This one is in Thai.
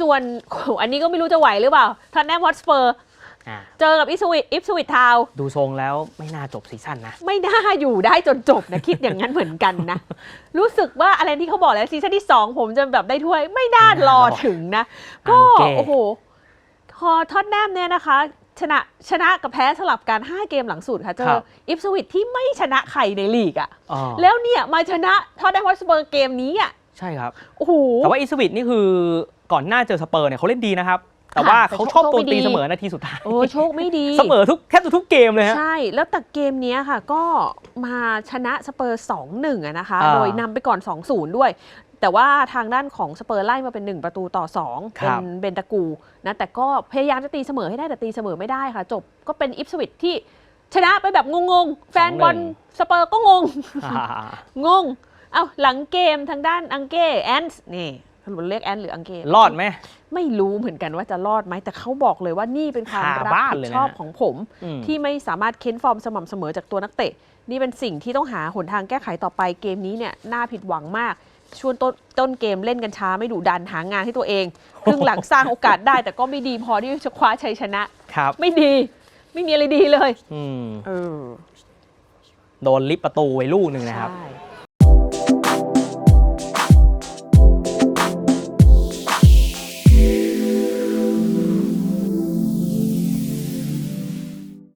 ส่วนโอ้โหอันนี้ก็ไม่รู้จะไหวหรือเปล่าทันแนมฮอตสเปอร์อ่าเจอกับอิสวิตอิฟสวิตทาว ดูทรงแล้วไม่น่าจบซีซั่นนะ ไม่น่าอยู่ได้จนจบนะ คิดอย่างนั้นเหมือนกันนะ รู้สึกว่าอะไรที่เขาบอกแล้วซีซั่นที่ 2 ผมจะแบบได้ถ้วย ไม่น่ารอถึงนะ ก็โอเคโอ้โหพอท็อตแนมเนี่ยนะคะ ชนะชนะกับแพ้สลับกัน 5 เกมหลังสุดค่ะ เจออิฟสวิตที่ไม่ชนะใครในลีกอะอ๋อแล้วเนี่ยมาชนะท็อตแนมฮอตสเปอร์เกมนี้อะ ใช่ครับ โอ้โห แต่ว่าอิสวิตนี่คือก่อนหน้าเจอสเปอร์เนี่ยเขาเล่นดีนะครับ แต่ว่าแต่เขาชอบโชคโดไม่นตีดีเสมอนาทีสุดท้าย โอ้โชคไม่ดี เสมอทุกแทบจะทุกเกมเลยฮะ ใช่ แล้วแต่เกมเนี้ยค่ะ ก็มาชนะสเปอร์2-1อะนะคะอ่าโดยนำไปก่อน 2-0 ด้วย แต่ว่าทางด้านของสเปอร์ไล่มาเป็น 1 ประตูต่อ2ครัเป็นบเบนตากูนะ แต่ก็พยายามจะตีเสมอให้ได้แต่ตีเสมอไม่ได้ค่ะ จบก็เป็นอิฟสวิตที่ชนะไปแบบงงๆ แฟนบอลสเปอร์ก็งงอ่างง เอาหลังเกมทางด้านอังเก้แอนส์นี่เราเรียกแอนหรืออังเก้รอดไหมไม่รู้เหมือนกันว่าจะรอดไหมแต่เขาบอกเลยว่านี่เป็นความคารับบ้านผิเลดยนะชอบของผมอืมที่ไม่สามารถเค้นฟอร์มสม่ำเสมอจากตัวนักเตะ นี่เป็นสิ่งที่ต้องหาหนทางแก้ไขต่อไปเกมนี้เนี่ยน่าผิดหวังมากช่วงต้นต้นเกมเล่นกันช้าไม่ดุดันหางานให้ตัวเองครึ่งหลังสร้างโอกาสได้ แต่ก็ไม่ดีพอที่จะคว้าชัยชนะครับ ไม่ดี ไม่มีอะไรดีเลย อืมเออโดนลิฟต์ประตูไว้ลูกหนึ่งนะครับใช่